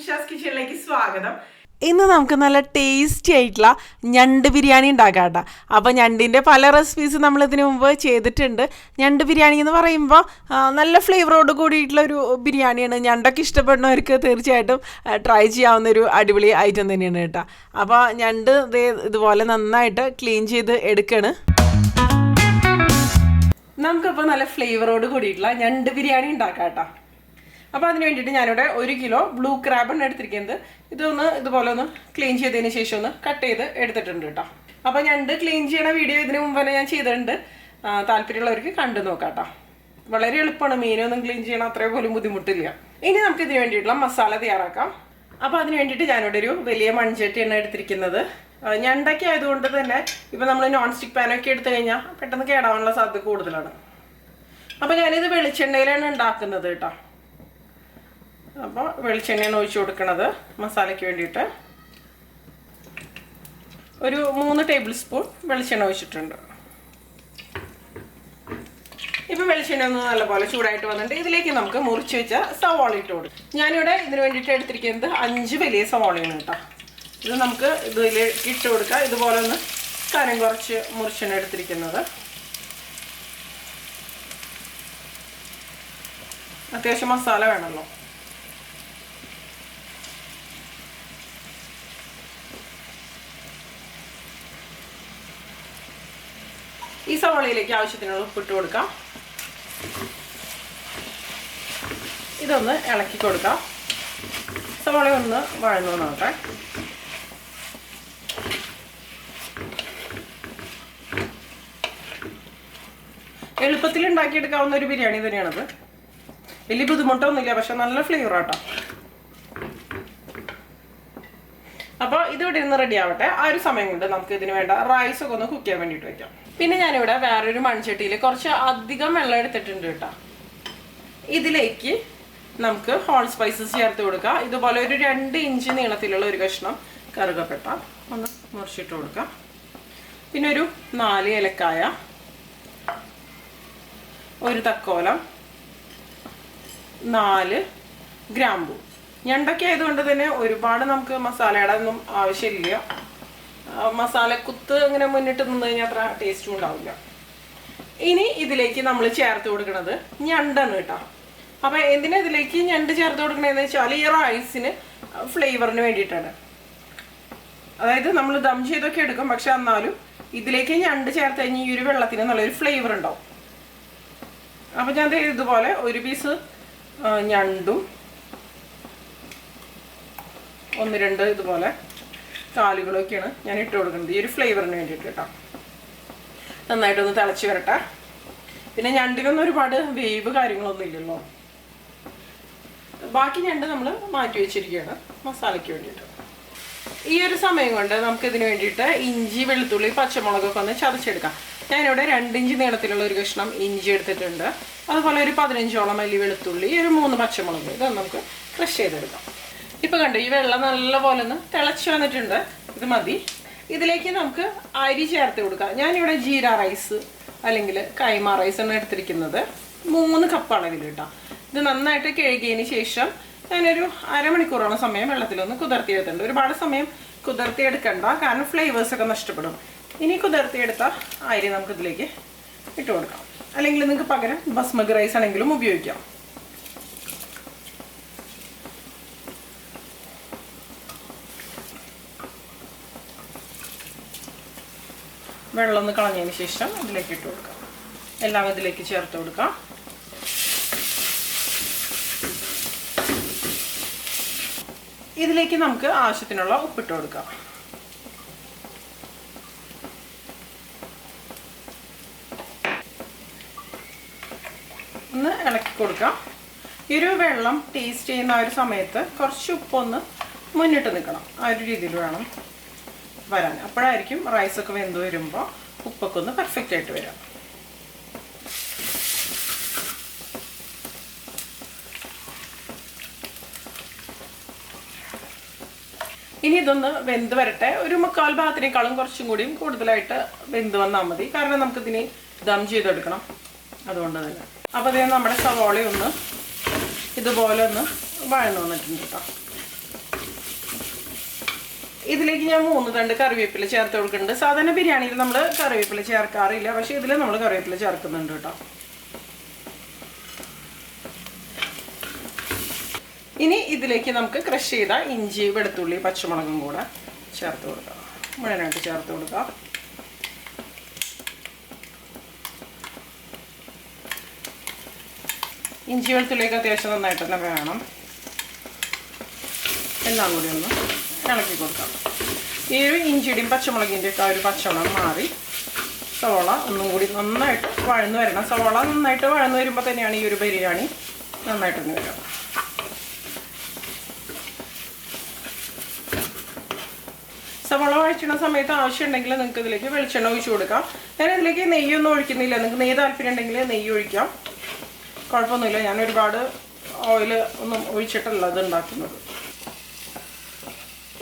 കിച്ചണിലേക്ക് സ്വാഗതം. ഇന്ന് നമുക്ക് നല്ല ടേസ്റ്റി ആയിട്ടുള്ള ഞണ്ട് ബിരിയാണി ഉണ്ടാക്കാം കേട്ടോ അപ്പോൾ ഞണ്ടിന്റെ പല റെസിപ്പീസ് നമ്മൾ ഇതിനു മുമ്പ് ചെയ്തിട്ടുണ്ട്. ഞണ്ട് ബിരിയാണി എന്ന് പറയുമ്പോൾ നല്ല ഫ്ലേവറോട് കൂടിയിട്ടുള്ള ഒരു ബിരിയാണിയാണ്. ഞണ്ടൊക്കെ ഇഷ്ടപ്പെടുന്നവർക്ക് തീർച്ചയായിട്ടും ട്രൈ ചെയ്യാവുന്ന ഒരു അടിപൊളി ഐറ്റം തന്നെയാണ് കേട്ടോ. അപ്പോൾ ഞണ്ട് ഇതുപോലെ നന്നായിട്ട് ക്ലീൻ ചെയ്ത് എടുക്കണ്. നമുക്കപ്പോൾ നല്ല ഫ്ലേവറോട് കൂടിയിട്ടുള്ള ഞണ്ട് ബിരിയാണി ഉണ്ടാക്കാം കേട്ടോ അപ്പോൾ അതിന് വേണ്ടിയിട്ട് ഞാനിവിടെ ഒരു കിലോ ബ്ലൂ ക്രാബാണ് എടുത്തിരിക്കുന്നത്. ഇതൊന്ന് ഇതുപോലെ ഒന്ന് ക്ലീൻ ചെയ്തതിന് ശേഷം ഒന്ന് കട്ട് ചെയ്ത് എടുത്തിട്ടുണ്ട് കേട്ടോ. അപ്പോൾ ഞണ്ട് ക്ലീൻ ചെയ്യണ വീഡിയോ ഇതിന് മുമ്പ് തന്നെ ഞാൻ ചെയ്തിട്ടുണ്ട്. താല്പര്യമുള്ളവർക്ക് കണ്ടു നോക്കാട്ടോ കേട്ടോ. വളരെ എളുപ്പമാണ്. മീനൊന്നും ക്ലീൻ ചെയ്യണം അത്രയും പോലും ബുദ്ധിമുട്ടില്ല. ഇനി നമുക്ക് ഇതിന് വേണ്ടിയിട്ടുള്ള മസാല തയ്യാറാക്കാം. അപ്പോൾ അതിന് വേണ്ടിയിട്ട് ഞാനിവിടെ ഒരു വലിയ മൺചട്ടിയാണ് എടുത്തിരിക്കുന്നത്. ഞണ്ടൊക്കെ ആയതുകൊണ്ട് തന്നെ ഇപ്പം നമ്മൾ നോൺ സ്റ്റിക്ക് പാനൊക്കെ എടുത്തു കഴിഞ്ഞാൽ പെട്ടെന്ന് കേടാവാനുള്ള സാധ്യത കൂടുതലാണ്. അപ്പോൾ ഞാനിത് വെളിച്ചെണ്ണയിലാണ് ഉണ്ടാക്കുന്നത് കേട്ടോ. അപ്പോൾ വെളിച്ചെണ്ണയാണ് ഒഴിച്ച് കൊടുക്കുന്നത് മസാലയ്ക്ക് വേണ്ടിയിട്ട്. ഒരു മൂന്ന് ടേബിൾ സ്പൂൺ വെളിച്ചെണ്ണ ഒഴിച്ചിട്ടുണ്ട്. ഇപ്പം വെളിച്ചെണ്ണ ഒന്ന് നല്ലപോലെ ചൂടായിട്ട് വന്നിട്ട് ഇതിലേക്ക് നമുക്ക് മുറിച്ച് വെച്ച സവാള ഇട്ട് കൊടുക്കും. ഞാനിവിടെ ഇതിന് വേണ്ടിയിട്ട് എടുത്തിരിക്കുന്നത് അഞ്ച് വലിയ സവാളയാണ് കേട്ടോ. ഇത് നമുക്ക് ഇതിലേക്ക് ഇട്ട് കൊടുക്കാം. ഇതുപോലെ ഒന്ന് കനം കുറച്ച് മുറിച്ചാണ് എടുത്തിരിക്കുന്നത്. അത്യാവശ്യം മസാല വേണമല്ലോ. ഈ സവാളയിലേക്ക് ആവശ്യത്തിനുള്ള ഉപ്പിട്ട് കൊടുക്കാം. ഇതൊന്ന് ഇളക്കി കൊടുക്കാം. സവാള ഒന്ന് വഴന്നു നോക്കാം എളുപ്പത്തിൽ ഉണ്ടാക്കിയെടുക്കാവുന്ന ഒരു ബിരിയാണി തന്നെയാണത്. വലിയ ബുദ്ധിമുട്ടൊന്നുമില്ല പക്ഷെ നല്ല ഫ്ലേവർ ആട്ടോ അപ്പോൾ ഇതിവിടെ നിന്ന് റെഡി ആവട്ടെ. ആ ഒരു സമയം കൊണ്ട് നമുക്ക് ഇതിന് വേണ്ട റൈസ് ഒക്കെ ഒന്ന് കുക്ക് ചെയ്യാൻ വേണ്ടിയിട്ട് വെക്കാം. പിന്നെ ഞാനിവിടെ വേറൊരു മൺചട്ടിയിൽ കുറച്ച് അധികം വെള്ളം എടുത്തിട്ടുണ്ട് കേട്ടോ. ഇതിലേക്ക് നമുക്ക് ഹോൾ സ്പൈസസ് ചേർത്ത് കൊടുക്കാം. ഇതുപോലെ ഒരു രണ്ട് ഇഞ്ച് നീളത്തിലുള്ള ഒരു കഷ്ണം കറുകപ്പെട്ട ഒന്ന് മുറിച്ചിട്ട് കൊടുക്കാം. പിന്നെ ഒരു നാല് ഏലക്കായ ഒരു തക്കോലം നാല് ഗ്രാമ്പു. ഞണ്ടൊക്കെ ആയതുകൊണ്ട് തന്നെ ഒരുപാട് നമുക്ക് മസാലയുടെ ഒന്നും ആവശ്യമില്ല. മസാലക്കുത്ത് അങ്ങനെ മുന്നിട്ട് നിന്ന് കഴിഞ്ഞാൽ അത്ര ടേസ്റ്റും ഉണ്ടാവില്ല. ഇനി ഇതിലേക്ക് നമ്മൾ ചേർത്ത് കൊടുക്കുന്നത് ഞണ്ടാണ് കേട്ടോ. അപ്പം എന്തിനാ ഇതിലേക്ക് ഞണ്ട് ചേർത്ത് കൊടുക്കണതെന്ന് വെച്ചാൽ ഈ റൈസിന് ഫ്ലേവറിന് വേണ്ടിയിട്ടാണ്. അതായത് നമ്മൾ ദം ചെയ്തൊക്കെ എടുക്കും പക്ഷെ എന്നാലും ഇതിലേക്ക് ഞണ്ട് ചേർത്ത് കഴിഞ്ഞാൽ ഈ ഒരു വെള്ളത്തിന് നല്ലൊരു ഫ്ലേവർ ഉണ്ടാവും. അപ്പം ഞാൻ ഇതുപോലെ ഒരു പീസ് ഞണ്ടും ഒന്ന് രണ്ട് ഇതുപോലെ കാലുകളൊക്കെയാണ് ഞാൻ ഇട്ട് കൊടുക്കുന്നത്. ഈ ഒരു ഫ്ലേവറിന് വേണ്ടിയിട്ട് കേട്ടോ നന്നായിട്ടൊന്ന് തിളച്ച് വരട്ടെ. പിന്നെ ഞണ്ടിനൊന്നും ഒരുപാട് വേവ് കാര്യങ്ങളൊന്നും ഇല്ലല്ലോ. ബാക്കി ഞണ്ട് നമ്മൾ മാറ്റി വെച്ചിരിക്കുകയാണ് മസാലയ്ക്ക് വേണ്ടിയിട്ട്. ഈ ഒരു സമയം കൊണ്ട് നമുക്ക് ഇതിന് വേണ്ടിയിട്ട് ഇഞ്ചി വെളുത്തുള്ളി പച്ചമുളകൊക്കെ ഒന്ന് ചതച്ചെടുക്കാം. ഞാനിവിടെ രണ്ടിഞ്ച് നീളത്തിലുള്ള ഒരു കഷ്ണം ഇഞ്ചി എടുത്തിട്ടുണ്ട്. അതുപോലെ ഒരു പതിനഞ്ചോളം അല്ലി വെളുത്തുള്ളി ഒരു മൂന്ന് പച്ചമുളക് ഇത് നമുക്ക് ക്രഷ് ചെയ്തെടുക്കാം. ഇപ്പൊ കണ്ടു ഈ വെള്ളം നല്ലപോലെ ഒന്ന് തിളച്ച് വന്നിട്ടുണ്ട്. ഇത് മതി. ഇതിലേക്ക് നമുക്ക് അരി ചേർത്ത് കൊടുക്കാം. ഞാനിവിടെ ജീര റൈസ് അല്ലെങ്കിൽ കൈമ റൈസ് ആണ് എടുത്തിരിക്കുന്നത്. മൂന്ന് കപ്പ് അളവിൽ കിട്ടാം ഇത് നന്നായിട്ട് കഴുകിയതിന് ശേഷം ഞാനൊരു അരമണിക്കൂറോളം സമയം വെള്ളത്തിലൊന്ന് കുതിർത്തിയെടുത്തിട്ടുണ്ട്. ഒരുപാട് സമയം കുതിർത്തിയെടുക്കണ്ട കാരണം ഫ്ലേവേഴ്സ് ഒക്കെ നഷ്ടപ്പെടും. ഇനി കുതിർത്തിയെടുത്ത അരി നമുക്ക് ഇതിലേക്ക് ഇട്ട് കൊടുക്കാം. അല്ലെങ്കിൽ നിങ്ങൾക്ക് പകരം ബസ്മതി റൈസ് ആണെങ്കിലും ഉപയോഗിക്കാം. വെള്ളം ഒന്ന് കളഞ്ഞതിന് ശേഷം ഇതിലേക്ക് ഇട്ട് കൊടുക്കാം. എല്ലാം ഇതിലേക്ക് ചേർത്ത് കൊടുക്കാം. ഇതിലേക്ക് നമുക്ക് ആവശ്യത്തിനുള്ള ഉപ്പിട്ട് കൊടുക്കാം. ഒന്ന് ഇളക്കി കൊടുക്കാം. ഈ ഒരു വെള്ളം ടേസ്റ്റ് ചെയ്യുന്ന ആ ഒരു സമയത്ത് കുറച്ച് ഉപ്പൊന്ന് മുന്നിട്ട് നിൽക്കണം. ആ ഒരു രീതിയിൽ വേണം. വരാൻ അപ്പോഴായിരിക്കും റൈസൊക്കെ വെന്ത് വരുമ്പോൾ ഉപ്പൊക്കെ ഒന്ന് പെർഫെക്റ്റ് ആയിട്ട് വരാം. ഇനി ഇതൊന്ന് വെന്ത് വരട്ടെ. ഒരു മുക്കാൽ ഭാഗത്തിനേക്കാളും കുറച്ചും കൂടിയും കൂടുതലായിട്ട് വെന്ത് വന്നാൽ മതി. കാരണം നമുക്കിതിനെ ദം ചെയ്തെടുക്കണം. അതുകൊണ്ട് തന്നെ. അപ്പോൾ ഇതിന് നമ്മുടെ സവോള ഒന്ന് ഇതുപോലെ ഒന്ന് വഴന്നു വന്നിട്ടുണ്ട് കേട്ടോ. ഇതിലേക്ക് ഞാൻ മൂന്ന് തണ്ട് കറിവേപ്പില ചേർത്ത് കൊടുക്കുന്നുണ്ട്. സാധാരണ ബിരിയാണിയിൽ നമ്മൾ കറിവേപ്പില ചേർക്കാറില്ല. പക്ഷെ ഇതിൽ നമ്മൾ കറിവേപ്പില ചേർക്കുന്നുണ്ട് കേട്ടോ. ഇനി ഇതിലേക്ക് നമുക്ക് ക്രഷ് ചെയ്ത ഇഞ്ചി വെളുത്തുള്ളി പച്ചമുളകും കൂടെ ചേർത്ത് കൊടുക്കാം. മുഴുവനായിട്ട് ചേർത്ത് കൊടുക്കാം. ഇഞ്ചി വെളുത്തുള്ളിയൊക്കെ അത്യാവശ്യം നന്നായിട്ട് തന്നെ വേണം. എല്ലാം കൂടി ഒന്ന് ഇളക്കി കൊടുക്കാം. ഈ ഒരു ഇഞ്ചിയുടെയും പച്ചമുളകിന്റെ ഒക്കെ ഒരു പച്ചമുളക് മാറി സവോള ഒന്നും കൂടി നന്നായിട്ട് വഴന്നു വരണം. സവോള നന്നായിട്ട് വഴന്നു വരുമ്പോൾ തന്നെയാണ് ഈ ഒരു ബിരിയാണി നന്നായിട്ടൊന്ന് വരണം സവോള വഴിച്ചിടുന്ന സമയത്ത് ആവശ്യമുണ്ടെങ്കിൽ നിങ്ങൾക്ക് ഇതിലേക്ക് വെളിച്ചെണ്ണ ഒഴിച്ചു കൊടുക്കാം. ഞാൻ ഇതിലേക്ക് നെയ്യൊന്നും ഒഴിക്കുന്നില്ല. നിങ്ങൾക്ക് നെയ്യ് താല്പര്യം ഉണ്ടെങ്കിൽ നെയ്യ് ഒഴിക്കാം. കുഴപ്പമൊന്നുമില്ല. ഞാൻ ഒരുപാട് ഓയിൽ ഒന്നും ഒഴിച്ചിട്ടല്ല ഇത് ഉണ്ടാക്കുന്നത്.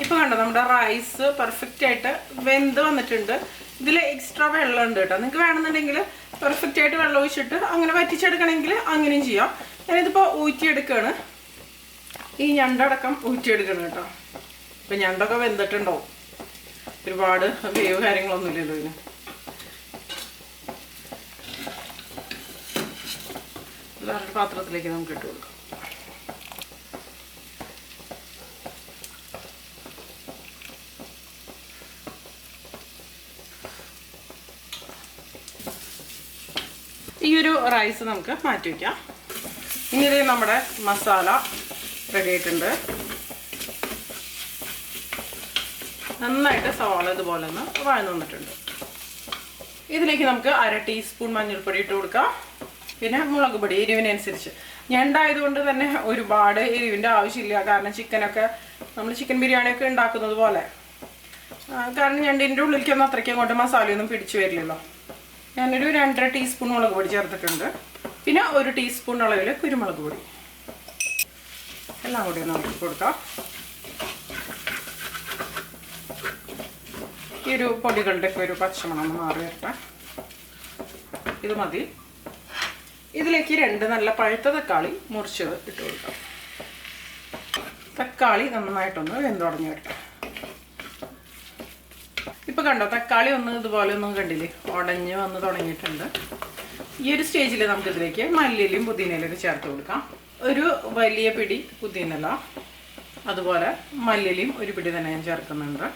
ഇപ്പൊ കണ്ടോ നമ്മുടെ റൈസ് പെർഫെക്റ്റ് ആയിട്ട് വെന്ത് വന്നിട്ടുണ്ട്. ഇതിൽ എക്സ്ട്രാ വെള്ളം ഉണ്ട് കേട്ടോ. നിങ്ങൾക്ക് വേണമെന്നുണ്ടെങ്കിൽ പെർഫെക്റ്റ് ആയിട്ട് വെള്ളം ഒഴിച്ചിട്ട് അങ്ങനെ വറ്റിച്ചെടുക്കണമെങ്കിൽ അങ്ങനെയും ചെയ്യാം. ഞാനിതിപ്പോൾ ഊറ്റിയെടുക്കുകയാണ് ഈ ഞണ്ടടക്കം ഊറ്റിയെടുക്കണം കേട്ടോ. ഇപ്പം ഞണ്ടൊക്കെ വെന്തിട്ടുണ്ടാവും ഒരുപാട് വേവ് കാര്യങ്ങളൊന്നും ഇല്ലല്ലോ ഇതിന്. വേറൊരു പാത്രത്തിലേക്ക് നമുക്ക് ഇട്ട് കൊടുക്കാം. ഈ ഒരു റൈസ് നമുക്ക് മാറ്റി വയ്ക്കാം ഇത് നമ്മുടെ മസാല റെഡി ആയിട്ടുണ്ട്. നന്നായിട്ട് സവാള ഇതുപോലെ ഒന്ന് വഴന്നു വന്നിട്ടുണ്ട്. ഇതിലേക്ക് നമുക്ക് അര ടീസ്പൂൺ മഞ്ഞൾപ്പൊടി ഇട്ട് കൊടുക്കാം. പിന്നെ മുളക് പൊടി എരിവിനനുസരിച്ച്. ഞണ്ടായതുകൊണ്ട് തന്നെ ഒരുപാട് എരിവിന്റെ ആവശ്യമില്ല. കാരണം ചിക്കനൊക്കെ നമ്മൾ ചിക്കൻ ബിരിയാണിയൊക്കെ ഉണ്ടാക്കുന്നത് പോലെ. കാരണം ഞണ്ടിന്റെ ഉള്ളിലേക്കൊന്നും അത്രയ്ക്ക് അങ്ങോട്ട് മസാലയൊന്നും പിടിച്ചു വരില്ലല്ലോ. ഞാനൊരു രണ്ടര ടീസ്പൂൺ മുളക് പൊടി ചേർത്തിട്ടുണ്ട്. പിന്നെ ഒരു ടീസ്പൂൺ അളവിൽ കുരുമുളക് പൊടി. എല്ലാം കൂടി ഒന്ന് ഇളക്കി കൊടുക്കാം. ഈ ഒരു പൊടികളുടെ ഒക്കെ ഒരു പച്ചമണം മാറി വരട്ടെ. ഇത് മതി. ഇതിലേക്ക് രണ്ട് നല്ല പഴുത്ത തക്കാളി മുറിച്ചത് ഇട്ട് കൊടുക്കാം. തക്കാളി നന്നായിട്ടൊന്ന് വെന്തുടങ്ങി വരട്ടെ. കണ്ടോ? തക്കാളി ഒന്ന് ഇതുപോലെ ഒന്നും കണ്ടില്ലേ? ഉടഞ്ഞ് വന്ന് തുടങ്ങിയിട്ടുണ്ട്. ഈ ഒരു സ്റ്റേജിൽ നമുക്ക് ഇതിലേക്ക് മല്ലിയിലും പുതിനയിലൊക്കെ ചേർത്ത് കൊടുക്കാം. ഒരു വലിയ പിടി പുതിനല അതുപോലെ മല്ലിയിലും ഒരു പിടി തന്നെ ഞാൻ ചേർക്കുന്നുണ്ട്.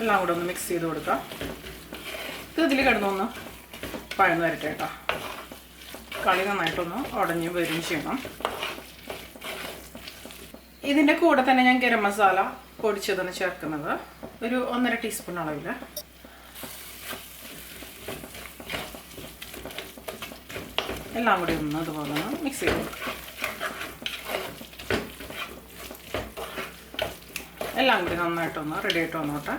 എല്ലാം കൂടെ ഒന്ന് മിക്സ് ചെയ്ത് കൊടുക്കാം. ഇത് ഇതിൽ കിടന്നൊന്ന് പഴന്ന് വരട്ടെ കേട്ടോ. കളി നന്നായിട്ടൊന്ന് ഉടഞ്ഞ് വരും ചെയ്യണം ഇതിന്റെ കൂടെ തന്നെ ഞാൻ ഗരം മസാല പൊടിച്ചതാണ് ചേർക്കുന്നത്. ഒരു ഒന്നര ടീസ്പൂൺ അളവിൽ എല്ലാം കൂടി ഒന്ന് അതുപോലെ ഒന്ന് മിക്സ് ചെയ്ത്. എല്ലാം കൂടി നന്നായിട്ടൊന്ന് റെഡി ആയിട്ട് വന്നോട്ടെ.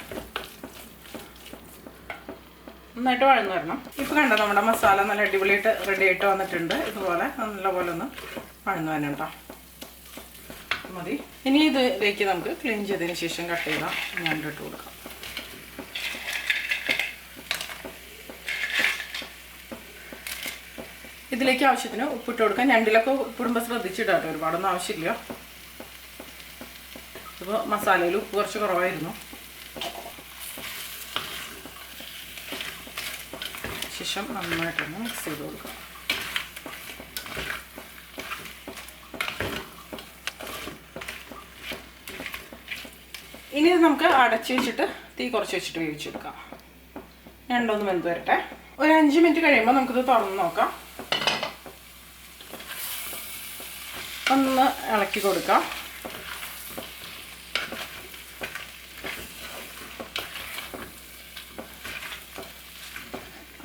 നന്നായിട്ട് വഴന്ന് വരണം. ഇപ്പോൾ കണ്ടോ നമ്മുടെ മസാല നല്ല അടിപൊളിയായിട്ട് റെഡി ആയിട്ട് വന്നിട്ടുണ്ട്. ഇതുപോലെ നല്ലപോലെ ഒന്ന് വഴന്ന് വരണം കേട്ടോ മതി. ഇനി ഇതിലേക്ക് നമുക്ക് ക്ലീൻ ചെയ്തതിന് ശേഷം കട്ട് ചെയ്ത ഞാൻ ഇട്ട് കൊടുക്കാം. ഇതിലേക്ക് ആവശ്യത്തിന് ഉപ്പിട്ട് കൊടുക്കാം. ഞണ്ടിലൊക്കെ ഉപ്പിടുമ്പോൾ ശ്രദ്ധിച്ചിട്ടാട്ടോ ഒരുപാടൊന്നും ആവശ്യമില്ല. ഇപ്പോൾ മസാലയിൽ ഉപ്പ് കുറച്ച് കുറവായിരുന്നു. ശേഷം നന്നായിട്ടൊന്ന് മിക്സ് ചെയ്ത് കൊടുക്കാം. ഇനി ഇത് നമുക്ക് അടച്ച് വെച്ചിട്ട് തീ കുറച്ച് വെച്ചിട്ട് വേവിച്ചെടുക്കാം രണ്ടൊന്ന് വെന്ത് വരട്ടെ. ഒരു അഞ്ച് മിനിറ്റ് കഴിയുമ്പോൾ നമുക്കിത് തുറന്ന് നോക്കാം. ഒന്ന് ഇളക്കി കൊടുക്കാം.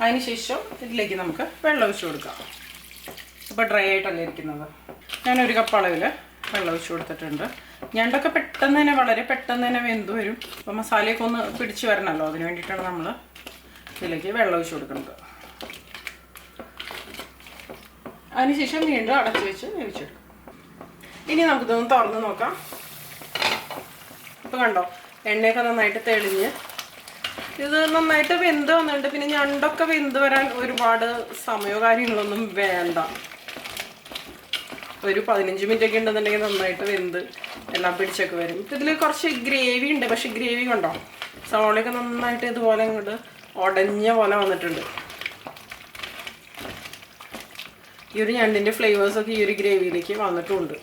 അതിനുശേഷം ഇതിലേക്ക് നമുക്ക് വെള്ളം ഒഴിച്ചു കൊടുക്കാം. ഇപ്പോൾ ഡ്രൈ ആയിട്ടല്ലേ ഇരിക്കുന്നത്. ഞാനൊരു കപ്പ് അളവിൽ വെള്ളം ഒഴിച്ചു കൊടുത്തിട്ടുണ്ട്. ഞണ്ടൊക്കെ പെട്ടെന്ന് തന്നെ വളരെ പെട്ടെന്ന് തന്നെ വെന്ത് വരും. അപ്പോൾ മസാലയൊക്കെ ഒന്ന് പിടിച്ച് വരണമല്ലോ അതിന് വേണ്ടിയിട്ടാണ് നമ്മൾ ഇതിലേക്ക് വെള്ളം ഒഴിച്ച് കൊടുക്കുന്നത് അതിനുശേഷം വീണ്ടും അടച്ചു വെച്ച് വേവിച്ചെടുക്കും ഇനി നമുക്കിതൊന്ന് തുറന്ന് നോക്കാം. ഇപ്പോൾ കണ്ടോ? എണ്ണയൊക്കെ നന്നായിട്ട് തെളിഞ്ഞ്. ഇത് നന്നായിട്ട് വെന്ത് വന്നിട്ടുണ്ട്. പിന്നെ ഞണ്ടൊക്കെ വെന്ത് വരാൻ ഒരുപാട് സമയമോ കാര്യങ്ങളൊന്നും വേണ്ട. ഒരു പതിനഞ്ച് മിനിറ്റ് ഒക്കെ ഉണ്ടെന്നുണ്ടെങ്കിൽ നന്നായിട്ട് വെന്ത് എല്ലാം പിടിച്ചൊക്കെ വരും ഇതിൽ കുറച്ച് ഗ്രേവി ഉണ്ട്. പക്ഷെ ഗ്രേവി കണ്ടോ? സവോളയൊക്കെ നന്നായിട്ട് ഇതുപോലെ ഇങ്ങോട്ട് ഉടഞ്ഞ പോലെ വന്നിട്ടുണ്ട്. ഈ ഒരു ഞണ്ടിന്റെ ഫ്ലേവേഴ്സൊക്കെ ഈ ഒരു ഗ്രേവിയിലേക്ക് വന്നിട്ടുണ്ട്.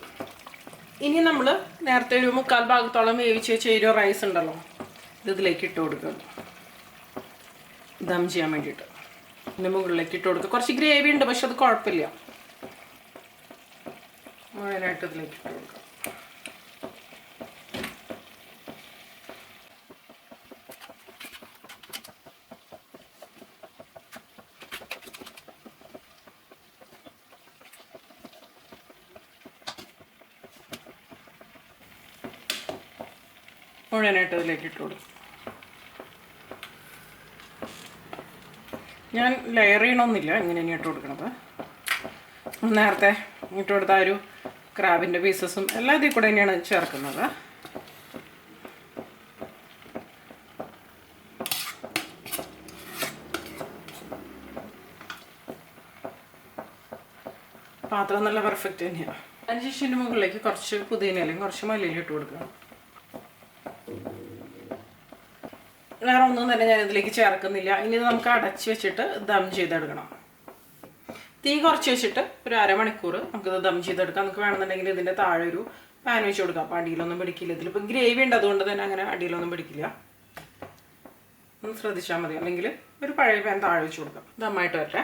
ഇനി നമ്മൾ നേരത്തെ ഒരു മുക്കാൽ ഭാഗത്തോളം വേവിച്ച് വെച്ച ഒരു റൈസ് ഉണ്ടല്ലോ. ഇത് ഇതിലേക്ക് ഇട്ട് കൊടുക്കുക. ദം ചെയ്യാൻ വേണ്ടിയിട്ട്. ഇതിന്റെ മുകളിലേക്ക് ഇട്ട് കൊടുക്കുക. കുറച്ച് ഗ്രേവി ഉണ്ട് പക്ഷെ അത് കുഴപ്പമില്ല. മുഴുവനായിട്ട് ഇതിലേക്ക് ഇട്ട് കൊടുക്കുക. മുഴുവനായിട്ട് അതിലേക്ക് ഇട്ട് ഞാൻ ലെയർ ചെയ്യണമെന്നില്ല ഇങ്ങനെ ഇനി ഇട്ട് കൊടുക്കണത്. നേരത്തെ ഇട്ട് കൊടുത്ത ആ ഒരു ക്രാബിന്റെ പീസസും എല്ലാം ഇതിൽ കൂടെ തന്നെയാണ് ചേർക്കുന്നത്. പാത്രം നല്ല പെർഫെക്റ്റ് തന്നെയാണ് അതിനുശേഷം മുകളിലേക്ക് കുറച്ച് പുതിനയിലും കുറച്ച് മല്ലിയിലും ഇട്ട് കൊടുക്കുക വേറെ ഒന്നും തന്നെ ഞാൻ ഇതിലേക്ക് ചേർക്കുന്നില്ല. ഇനി നമുക്ക് അടച്ച് വെച്ചിട്ട് ദം ചെയ്തെടുക്കണം. തീ കുറച്ച് വെച്ചിട്ട് ഒരു അരമണിക്കൂർ നമുക്കിത് ദം ചെയ്തെടുക്കാം. നമുക്ക് വേണമെന്നുണ്ടെങ്കിൽ ഇതിന്റെ താഴെ ഒരു പാൻ വെച്ച് കൊടുക്കാം. അപ്പോൾ അടിയിലൊന്നും പിടിക്കില്ല. ഇതിലിപ്പോൾ ഗ്രേവി ഉണ്ട് അതുകൊണ്ട് തന്നെ അങ്ങനെ അടിയിലൊന്നും പിടിക്കില്ല. ഒന്ന് ശ്രദ്ധിച്ചാൽ മതി. അല്ലെങ്കിൽ ഒരു പഴയ പാൻ താഴെ വെച്ച് കൊടുക്കാം. ദമ്മായിട്ട് വരട്ടെ.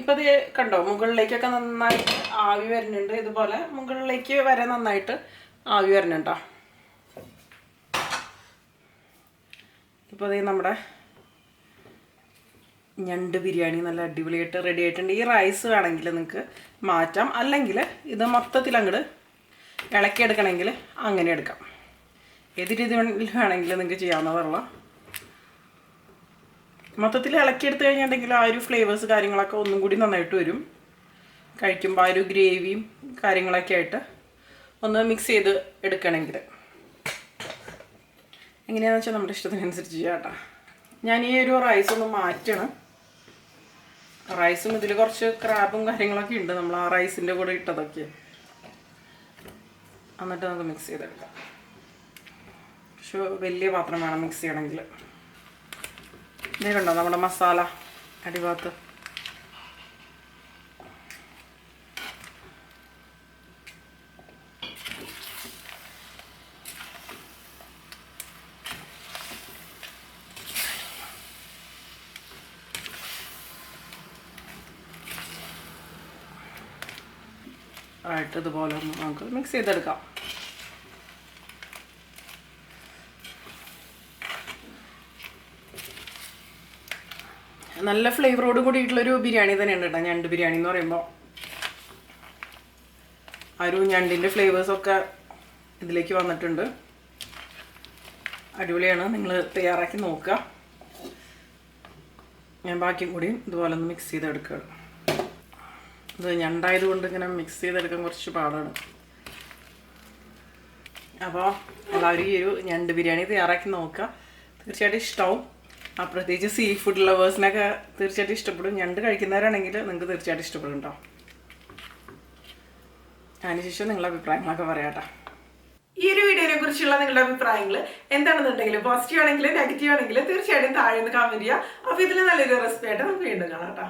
ഇപ്പം ഇത് കണ്ടോ? മുകളിലേക്കൊക്കെ നന്നായിട്ട് ആവി വരുന്നുണ്ട്. ഇതുപോലെ മുകളിലേക്ക് വരെ നന്നായിട്ട് ആവി വരുന്നുണ്ടോ? ഇപ്പോൾ അതേ നമ്മുടെ ഞണ്ട് ബിരിയാണി നല്ല അടിപൊളിയായിട്ട് റെഡി ആയിട്ടുണ്ട്. ഈ റൈസ് വേണമെങ്കിൽ നിങ്ങൾക്ക് മാറ്റാം. അല്ലെങ്കിൽ ഇത് മൊത്തത്തിൽ അങ്ങോട്ട് ഇളക്കിയെടുക്കണമെങ്കിൽ അങ്ങനെ എടുക്കാം. ഏത് രീതി വേണമെങ്കിൽ നിങ്ങൾക്ക് ചെയ്യാവുന്നതുള്ള മൊത്തത്തിൽ ഇളക്കിയെടുത്ത് കഴിഞ്ഞിട്ടുണ്ടെങ്കിൽ ആ ഒരു ഫ്ലേവേഴ്സ് കാര്യങ്ങളൊക്കെ ഒന്നും കൂടി നന്നായിട്ട് വരും. കഴിക്കുമ്പോൾ ആ ഒരു ഗ്രേവിയും കാര്യങ്ങളൊക്കെ ആയിട്ട് ഒന്ന് മിക്സ് ചെയ്ത് എടുക്കണമെങ്കിൽ. എങ്ങനെയാണെന്ന് വെച്ചാൽ നമ്മുടെ ഇഷ്ടത്തിനനുസരിച്ച് ചെയ്യാം കേട്ടോ. ഞാൻ ഈ ഒരു റൈസ് ഒന്ന് മാറ്റണം. റൈസും ഇതിൽ കുറച്ച് ക്രാബും കാര്യങ്ങളൊക്കെ ഉണ്ട്. നമ്മൾ ആ റൈസിന്റെ കൂടെ ഇട്ടതൊക്കെ. എന്നിട്ട് നമുക്ക് മിക്സ് ചെയ്തെടുക്കാം. പക്ഷെ വലിയ പാത്രം വേണം മിക്സ് ചെയ്യണമെങ്കിൽ ഇതേ കണ്ടോ? നമ്മുടെ മസാല അടിഭാഗത്ത്. ആയിട്ട് ഇതുപോലെ ഒന്ന് നമുക്ക് മിക്സ് ചെയ്തെടുക്കാം. നല്ല ഫ്ലേവറോട് കൂടിയിട്ടുള്ളൊരു ബിരിയാണി തന്നെയാണ് കേട്ടോ ഞണ്ട് ബിരിയാണി എന്ന് പറയുമ്പോൾ ആ ഒരു ഞണ്ടിന്റെ ഫ്ലേവേഴ്സൊക്കെ ഇതിലേക്ക് വന്നിട്ടുണ്ട്. അടിപൊളിയാണ് നിങ്ങൾ തയ്യാറാക്കി നോക്കുക. ഞാൻ ബാക്കി കൂടിയും ഇതുപോലെ ഒന്ന് മിക്സ് ചെയ്തെടുക്കുകയാണ്. ഇത് ഞണ്ടായത് കൊണ്ട് ഇങ്ങനെ മിക്സ് ചെയ്തെടുക്കാൻ കുറച്ച് പാടാണ്. അപ്പോൾ എല്ലാവരും ഈ ഒരു ഞണ്ട് ബിരിയാണി തയ്യാറാക്കി നോക്കുക. തീർച്ചയായിട്ടും ഇഷ്ടമാവും ആ പ്രത്യേകിച്ച് സീ ഫുഡ് ലവേഴ്സിനൊക്കെ തീർച്ചയായിട്ടും ഇഷ്ടപ്പെടും. ഞണ്ട് കഴിക്കുന്നവരാണെങ്കിൽ നിങ്ങൾക്ക് തീർച്ചയായിട്ടും ഇഷ്ടപ്പെടും കേട്ടോ അതിനുശേഷം നിങ്ങളുടെ അഭിപ്രായങ്ങളൊക്കെ പറയാട്ടോ ഈ ഒരു വീഡിയോനെ കുറിച്ചുള്ള നിങ്ങളുടെ അഭിപ്രായങ്ങൾ എന്താണെന്നുണ്ടെങ്കിൽ പോസിറ്റീവ് ആണെങ്കിലും നെഗറ്റീവ് ആണെങ്കിലും തീർച്ചയായിട്ടും താഴെ നിന്ന് കമന്റ് ചെയ്യുക. അപ്പോൾ ഇതിൽ നല്ലൊരു റെസിപ്പി ആയിട്ട് നമുക്ക് വീണ്ടും കാണാം കേട്ടോ